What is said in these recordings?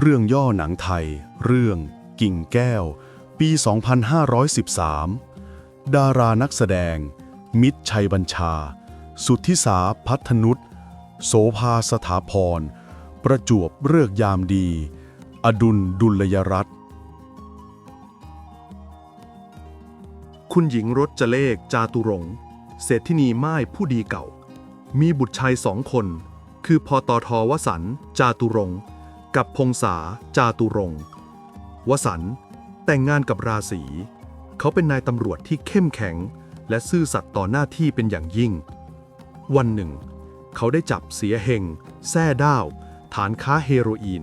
เรื่องย่อหนังไทย เรื่อง กิ่งแก้ว ปี 2513 ดารานักแสดง มิตรชัยบัญชา สุทธิสาพัฒนุษโสภาสถาพร ประจวบเลือกยามดี อดุลดุลยรัตน์คุณหญิงรจเลขจาตุรงเศรษฐินีม่ายผู้ดีเก่า มีบุตรชายสองคน คือพอตอทวสันจาตุรงค์ กับพงษาจาตุรงวสันแต่งงานกับราศีเขาเป็นนายตำรวจที่เข้มแข็ง และซื่อสัตย์ต่อหน้าที่เป็นอย่างยิ่ง วันหนึ่ง เขาได้จับเสียเฮงแซ่ด้าว ฐานค้าเฮโรอีน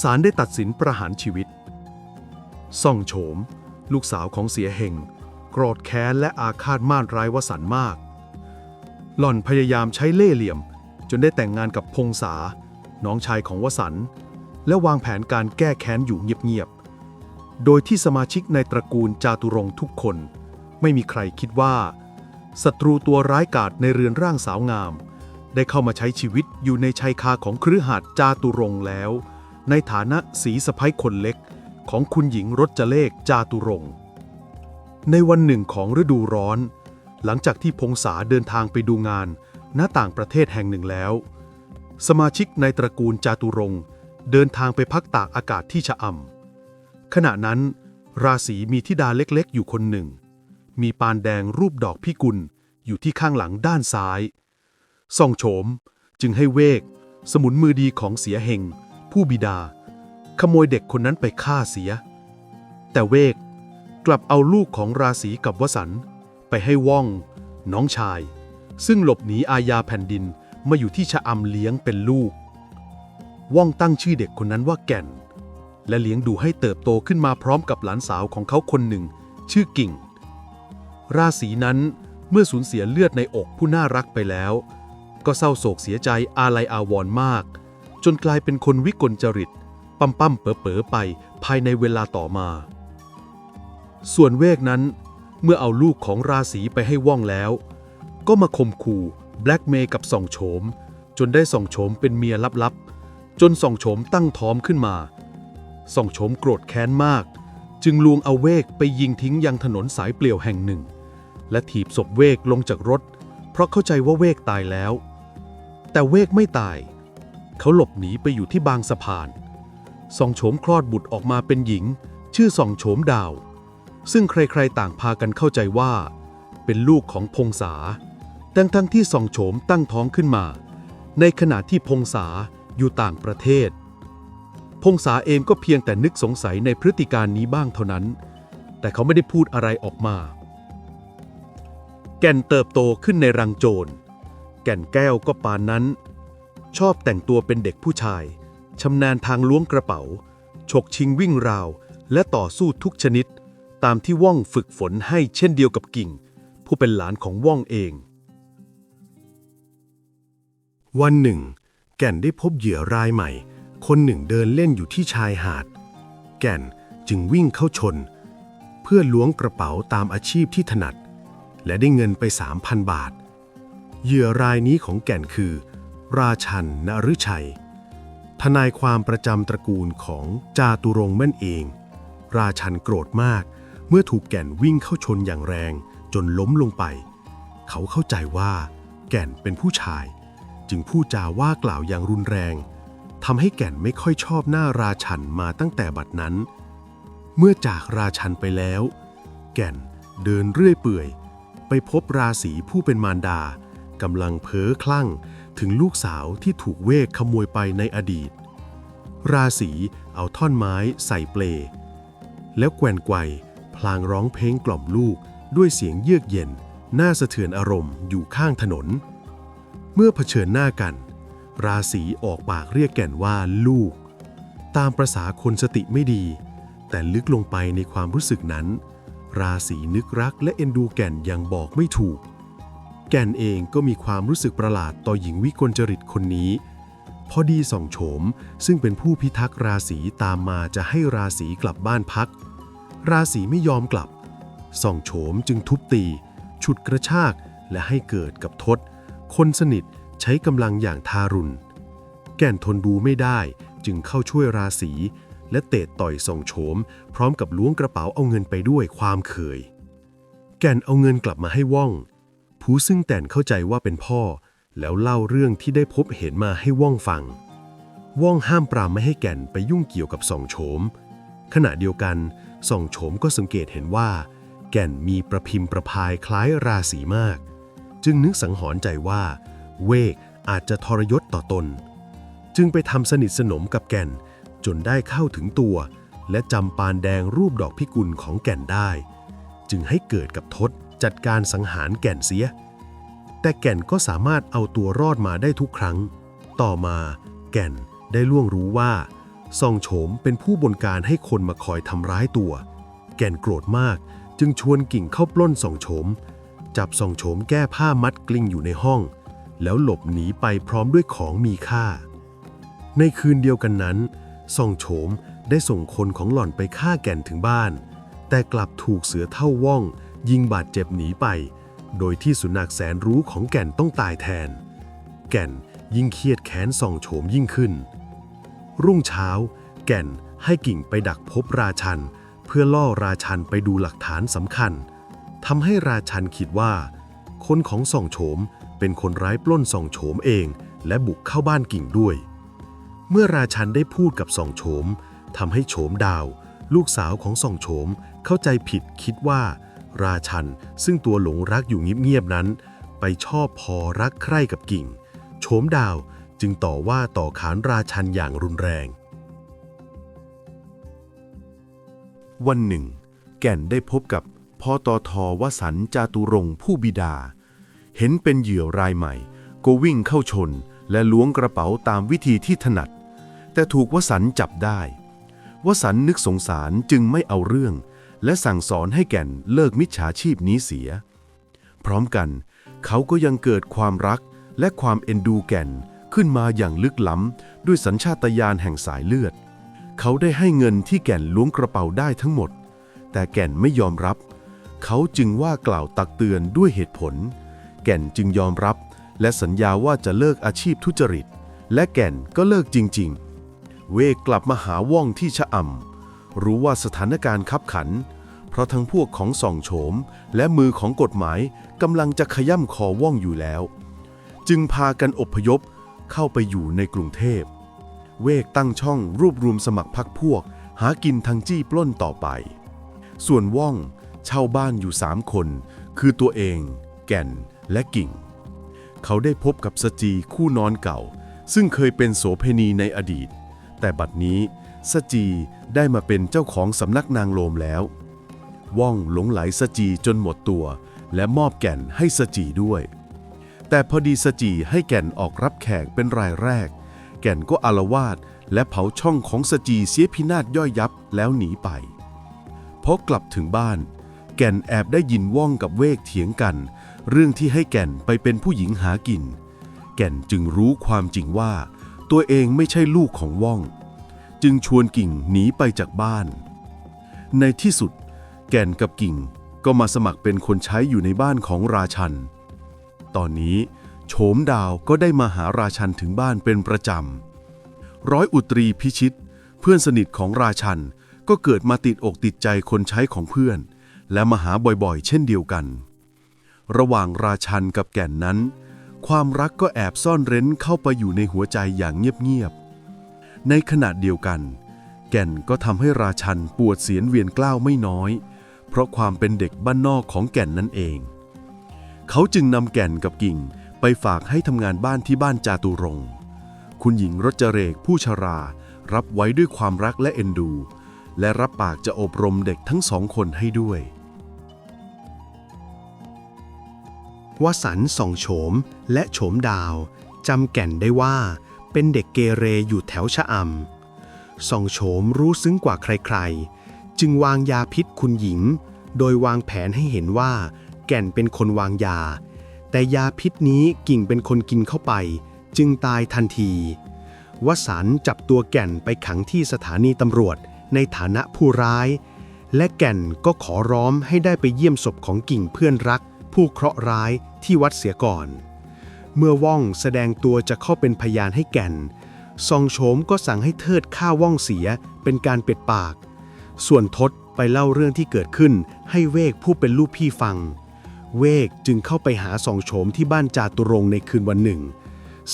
ศาลได้ตัดสินประหารชีวิต ซ่องโฉม ลูกสาวของเสียเฮงโกรธแค้นและอาฆาตม่านร้ายวสันมาก หล่อนพยายามใช้เล่ห์เหลี่ยม จนได้แต่งงานกับพงษา น้องชายของวสันและวางแผนการแก้แค้นอยู่เงียบๆ โดยที่สมาชิกในตระกูลจาตุรงทุกคน ไม่มีใครคิดว่าศัตรูตัวร้ายกาจในเรือนร่างสาวงาม ได้เข้ามาใช้ชีวิตอยู่ในชายคาของครือหาดจาตุรงแล้ว ในฐานะสีสะพ้ยคนเล็กของคุณหญิงรจเลขจาตุรง ในวันหนึ่งของฤดูร้อน หลังจากที่พงษาเดินทางไปดูงานณต่างประเทศแห่งหนึ่งแล้ว สมาชิกในตระกูลจาตุรงเดินทางไปพักตากอากาศที่ชะอำขณะนั้น ราศีมีธิดาเล็กๆ อยู่คนหนึ่ง มีปานแดงรูปดอกพิกุลอยู่ที่ข้างหลังด้านซ้ายส่องโฉมจึงให้เวก สมุนมือดีของเสียเฮงผู้บิดา ขโมยเด็กคนนั้นไปฆ่าเสีย แต่เวกกลับเอาลูกของราศีกับวสันไปให้ว่อง น้องชาย ซึ่งหลบหนีอาญาแผ่นดิน มาอยู่ที่ชะอำเลี้ยงเป็นลูก ว่องตั้งชื่อเด็กคนนั้นว่าแก่น และเลี้ยงดูให้เติบโตขึ้นมาพร้อมกับหลานสาวของเขาคนหนึ่ง ชื่อกิ่ง ราศีนั้นเมื่อสูญเสียเลือดในอกผู้น่ารักไปแล้ว ก็เศร้าโศกเสียใจอาลัยอาวรณ์มาก จนกลายเป็นคนวิกลจริต ปั๊มปั๊มเป๋อเป๋อไปภายในเวลาต่อมา ส่วนเวกนั้น เมื่อเอาลูกของราศีไปให้ว่องแล้ว ก็มาข่มขู่ แบล็กเมย์กับส่องโฉม จนได้ส่องโฉมเป็นเมียลับๆ จนส่องโฉมตั้งท้องขึ้นมา ส่องโฉมโกรธแค้นมาก จึงลวงเอาเวกไปยิงทิ้งยังถนนสายเปลี่ยวแห่งหนึ่ง และถีบศพเวกลงจากรถ เพราะเข้าใจว่าเวกตายแล้ว แต่เวกไม่ตาย เขาหลบหนีไปอยู่ที่บางสะพาน ส่องโฉมคลอดบุตรออกมาเป็นหญิง ชื่อส่องโฉมดาว ซึ่งใครๆต่างพากันเข้าใจว่า เป็นลูกของพงษา ทั้งทั้งที่ส่องโฉมตั้งท้องขึ้นมา ในขณะที่พงษาอยู่ต่างประเทศ พงษาเองก็เพียงแต่นึกสงสัยในพฤติการนี้บ้างเท่านั้น แต่เขาไม่ได้พูดอะไรออกมา แก่นเติบโตขึ้นในรังโจร แก่นแก้วก็ปานนั้น ชอบแต่งตัวเป็นเด็กผู้ชายชำนาญทางล้วงกระเป๋า ฉกชิงวิ่งราว และต่อสู้ทุกชนิด ตามที่ว่องฝึกฝนให้เช่นเดียวกับกิ่ง ผู้เป็นหลานของว่องเอง วันหนึ่ง แก่นได้พบเหยื่อรายใหม่ คนหนึ่งเดินเล่นอยู่ที่ชายหาด แก่นจึงวิ่งเข้าชน เพื่อล้วงกระเป๋าตามอาชีพที่ถนัด และได้เงินไป 3,000 บาท เหยื่อรายนี้ของแก่นคือ ราชันนฤชัย ทนายความประจำตระกูลของจาตุรงค์มั่นเอง ราชันโกรธมาก เมื่อถูกแก่นวิ่งเข้าชนอย่างแรงจนล้มลงไป เขาเข้าใจว่า แก่นเป็นผู้ชาย จึงพูดจาว่ากล่าวอย่างรุนแรงทำให้แก่นไม่ค่อยชอบหน้าราชันมาตั้งแต่บัดนั้น เมื่อจากราชันไปแล้ว แก่นเดินเรื่อยเปื่อย ไปพบราศีผู้เป็นมารดากำลังเพ้อคลั่งถึงลูกสาวที่ถูกเวกขโมยไปในอดีต ราศีเอาท่อนไม้ใส่เปล แล้วแกว่นไกวพลางร้องเพลงกล่อมลูกด้วยเสียงเยือกเย็น น่าสะเทือนอารมณ์อยู่ข้างถนน เมื่อเผชิญหน้ากัน ราศีออกปากเรียกแก่นว่าลูก ตามประษาคนสติไม่ดี แต่ลึกลงไปในความรู้สึกนั้น ราศีนึกรักและเอ็นดูแก่นอย่างบอกไม่ถูก แก่นเองก็มีความรู้สึกประหลาดต่อหญิงวิกลจริตคนนี้ พอดีส่องโฉมซึ่งเป็นผู้พิทักษ์ราศีตามมาจะให้ราศีกลับบ้านพัก ราศีไม่ยอมกลับส่องโฉมจึงทุบตี ฉุดกระชากและให้เกิดกับทศ คนสนิทใช้กำลังอย่างทารุณ แก่นทนดูไม่ได้จึงเข้าช่วยราศี และเตะต่อยส่องโฉม พร้อมกับล้วงกระเป๋าเอาเงินไปด้วยความเคย แก่นเอาเงินกลับมาให้ว่อง ผู้ซึ่งแต่นเข้าใจว่าเป็นพ่อ แล้วเล่าเรื่องที่ได้พบเห็นมาให้ว่องฟัง ว่องห้ามปรามไม่ให้แก่นไปยุ่งเกี่ยวกับส่องโฉม ขณะเดียวกันส่องโฉมก็สังเกตเห็นว่า แก่นมีประพิมพ์ประพายคล้ายราศีมาก จึงนึกสังหรณ์ใจว่า เวกอาจจะทรยศต่อตน จึงไปทำสนิทสนมกับแก่น จนได้เข้าถึงตัว และจำปานแดงรูปดอกพิกุลของแก่นได้ จึงให้เกิดกับทศจัดการสังหารแก่นเสีย แต่แก่นก็สามารถเอาตัวรอดมาได้ทุกครั้ง ต่อมาแก่นได้ล่วงรู้ว่าซองโฉมเป็นผู้บงการให้คนมาคอยทำร้ายตัว แก่นโกรธมากจึงชวนกิ่งเข้าปล้นซองโฉม จับซองโฉมแก้ผ้ามัดกลิ้งอยู่ในห้อง แล้วหลบหนีไปพร้อมด้วยของมีค่า ในคืนเดียวกันนั้นซองโฉมได้ส่งคนของหล่อนไปฆ่าแก่นถึงบ้าน แต่กลับถูกเสือเท่าว่อง ยิงบาดเจ็บหนีไป โดยที่สุนัขแสนรู้ของแก่นต้องตายแทน แก่นยิ่งเครียดแค้นส่องโฉมยิ่งขึ้น รุ่งเช้า แก่นให้กิ่งไปดักพบราชัน เพื่อล่อราชันไปดูหลักฐานสำคัญ ทำให้ราชันคิดว่า คนของส่องโฉมเป็นคนร้ายปล้นส่องโฉมเอง และบุกเข้าบ้านกิ่งด้วย เมื่อราชันได้พูดกับส่องโฉมทำให้โฉมดาว ลูกสาวของส่องโฉมเข้าใจผิดคิดว่า ราชันซึ่งตัวหลงรักอยู่เงียบๆนั้น ไปชอบพอรักใคร่กับกิ่ง โฉมดาวจึงต่อว่าต่อขานราชันอย่างรุนแรง วันหนึ่ง แก่นได้พบกับ พอตอทอวสันจาตุรงผู้บิดา เห็นเป็นเหยื่อรายใหม่ ก็วิ่งเข้าชนและล้วงกระเป๋าตามวิธีที่ถนัด แต่ถูกวสันจับได้วสันนึกสงสารจึงไม่เอาเรื่อง และสั่งสอนให้แก่นเลิกมิจฉาชีพนี้เสีย พร้อมกัน เขาก็ยังเกิดความรักและความเอ็นดูแก่นขึ้นมาอย่างลึกล้ำด้วยสัญชาตญาณแห่งสายเลือด เขาได้ให้เงินที่แก่นล้วงกระเป๋าได้ทั้งหมด แต่แก่นไม่ยอมรับ เขาจึงว่ากล่าวตักเตือนด้วยเหตุผล แก่นจึงยอมรับ และสัญญาว่าจะเลิกอาชีพทุจริต และแก่นก็เลิกจริง ๆ เวกกลับมาหาว่องที่ชะอำรู้ว่าสถานการณ์คับขัน เพราะทั้งพวกของส่องโฉม และมือของกฎหมายกำลังจะขย่ำคอว่องอยู่แล้ว จึงพากันอพยพเข้าไปอยู่ในกรุงเทพ เวกตั้งช่องรวบรวมสมัครพักพวก หากินทางจี้ปล้นต่อไป ส่วนว่อง เช่าบ้านอยู่สามคน คือตัวเอง แก่นและกิ่ง เขาได้พบกับสจีคู่นอนเก่า ซึ่งเคยเป็นโสเพณีในอดีต แต่บัดนี้สจีได้มาเป็นเจ้าของสำนักนางโลมแล้ว ว่องหลงไหลสจีจนหมดตัว และมอบแก่นให้สจีด้วย แต่พอดีสจีให้แก่นออกรับแขกเป็นรายแรก แก่นก็อารวาสและเผาช่องของสจีเสียพินาศย่อยยับแล้วหนีไปพอกลับถึงบ้าน แก่นแอบได้ยินว่องกับเวกเถียงกัน เรื่องที่ให้แก่นไปเป็นผู้หญิงหากิน แก่นจึงรู้ความจริงว่า ตัวเองไม่ใช่ลูกของว่อง จึงชวนกิ่งหนีไปจากบ้าน ในที่สุด แก่นกับกิ่งก็มาสมัครเป็นคนใช้อยู่ในบ้านของราชัน ตอนนี้โฉมดาวก็ได้มาหาราชันถึงบ้านเป็นประจำ ร้อยอุตรีพิชิต เพื่อนสนิทของราชันก็เกิดมาติดอกติดใจคนใช้ของเพื่อน และมาหาบ่อยๆ เช่นเดียวกัน ระหว่างราชันกับแก่นนั้น ความรักก็แอบซ่อนเร้นเข้าไปอยู่ในหัวใจอย่างเงียบๆ ในขณะเดียวกัน แก่นก็ทำให้ราชันปวดเสียนเวียนกล้าวไม่น้อย เพราะความเป็นเด็กบ้านนอกของแก่นนั่นเอง เขาจึงนำแก่นกับกิ่งไปฝากให้ทำงานบ้านที่บ้านจาตุรงคุณหญิงรจเรกผู้ชรา รับไว้ด้วยความรักและเอ็นดู และรับปากจะอบรมเด็กทั้งสองคนให้ด้วย วสันส่องโฉมและโฉมดาวจำแก่นได้ว่าเป็นเด็กเกเรอยู่แถวชะอำส่องโฉมรู้ซึ้งกว่าใครๆ จึงวางยาพิษคุณหญิง โดยวางแผนให้เห็นว่า แก่นเป็นคนวางยา แต่ยาพิษนี้กิ่งเป็นคนกินเข้าไป จึงตายทันที วสันจับตัวแก่นไปขังที่สถานีตำรวจในฐานะผู้ร้าย และแก่นก็ขอร้อมให้ได้ไปเยี่ยมศพของกิ่งเพื่อนรัก ผู้เคราะห์ร้ายที่วัดเสียก่อน เมื่อว่องแสดงตัวจะเข้าเป็นพยานให้แก่น ซองโฉมก็สั่งให้เทิดข้าว่องเสียเป็นการเป็ดปาก ส่วนทศไปเล่าเรื่องที่เกิดขึ้นให้เวกผู้เป็นลูกพี่ฟัง เวกจึงเข้าไปหาสองโฉมที่บ้านจาตุรงในคืนวันหนึ่ง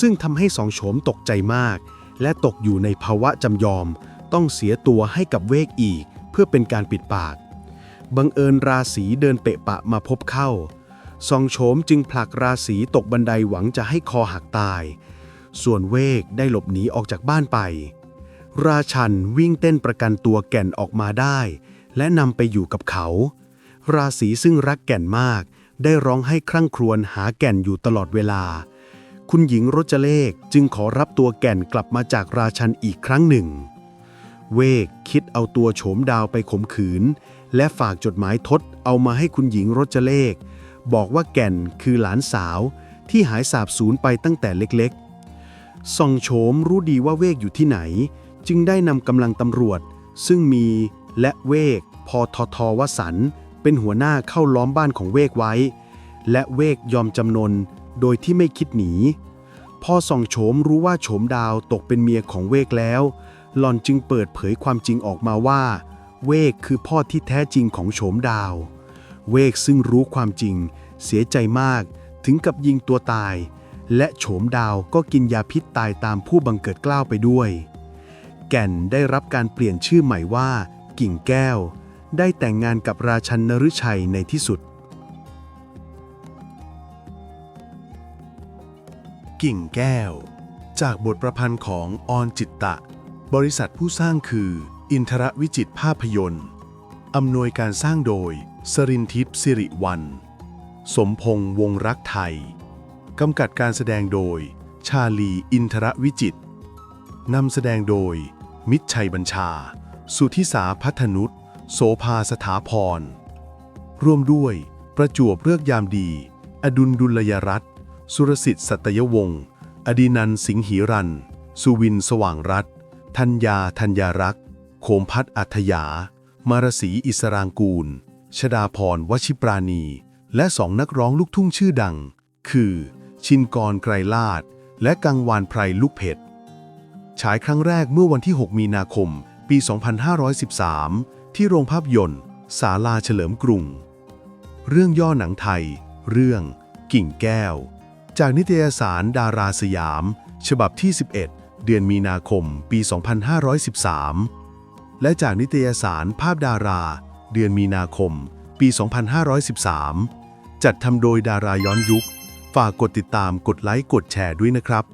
ซึ่งทำให้สองโฉมตกใจมาก และตกอยู่ในภาวะจำยอม ต้องเสียตัวให้กับเวกอีก เพื่อเป็นการปิดปาก บังเอิญราศีเดินเปะปะมาพบเข้า ซองโฉมจึงผลักราศีตกบันไดหวังจะให้คอหักตาย ส่วนเวกได้หลบหนีออกจากบ้านไป ราชันวิ่งเต้นประกันตัวแก่นออกมาได้ และนำไปอยู่กับเขา ราศีซึ่งรักแก่นมาก ได้ร้องให้ครั่งครวญหาแก่นอยู่ตลอดเวลา คุณหญิงรจเลขจึงขอรับตัวแก่นกลับมาจากราชันอีกครั้งหนึ่ง เวกคิดเอาตัวโฉมดาวไปข่มขืน และฝากจดหมายทดเอามาให้คุณหญิงรจเลข บอกว่าแก่นคือหลานสาวที่หายสาบสูญไปตั้งแต่เล็กๆ ส่องโฉมรู้ดีว่าเวกอยู่ที่ไหน จึงได้นำกำลังตำรวจ ซึ่งมีและเวกพอทอทอวสันเป็นหัวหน้าเข้าล้อมบ้านของเวกไว้ และเวกยอมจำนนโดยที่ไม่คิดหนี พอส่องโฉมรู้ว่าโฉมดาวตกเป็นเมียของเวกแล้ว หล่อนจึงเปิดเผยความจริงออกมาว่า เวกคือพ่อที่แท้จริงของโฉมดาว เวกซึ่งรู้ความจริง เสียใจมากถึงกับยิงตัวตาย และโฉมดาวก็กินยาพิษตายตามผู้บังเกิดกล้าวไปด้วย แก่นได้รับการเปลี่ยนชื่อใหม่ว่า กิ่งแก้ว ได้แต่งงานกับราชันนฤชัยในที่สุด กิ่งแก้ว จากบทประพันธ์ของออนจิตตะ บริษัทผู้สร้างคือ อินทรวิจิตภาพยนตร์อำนวยการสร้างโดย สรินทิพย์สิริวัลสมพงษ์วงรักไทย กำกับการแสดงโดย ชาลีอินทรวิจิตนำแสดงโดย มิตรชัยบัญชา สุทธิสาพัฒนุษโสภาสถาพร ร่วมด้วย ประจวบเลือกยามดี อดุลดุลยรัตน์สุรสิทธิ์สัตยวงศ์อดินันสิงหีรัน สุวินสว่างรัตน์ธัญญาธัญญารักษ์โคมพัฒน์อัธยา มารสีอิสรางกูล ชดาพรวชิปราณี และสองนักร้องลูกทุ่งชื่อดัง คือ ชินกรไกรลาด และกังวานไพรลูกเพชรฉายครั้งแรกเมื่อวันที่ 6 มีนาคม ปี 2513 ที่โรงภาพยนตร์ศาลาเฉลิมกรุง เรื่องย่อหนังไทย เรื่อง กิ่งแก้ว จากนิตยสารดาราสยาม ฉบับที่ 11 เดือนมีนาคม ปี 2513 และจากนิตยสารภาพดารา เดือนมีนาคม ปี 2513 จัดทำโดยดาราย้อนยุค ฝากกดติดตามกดไลค์กดแชร์ด้วยนะครับ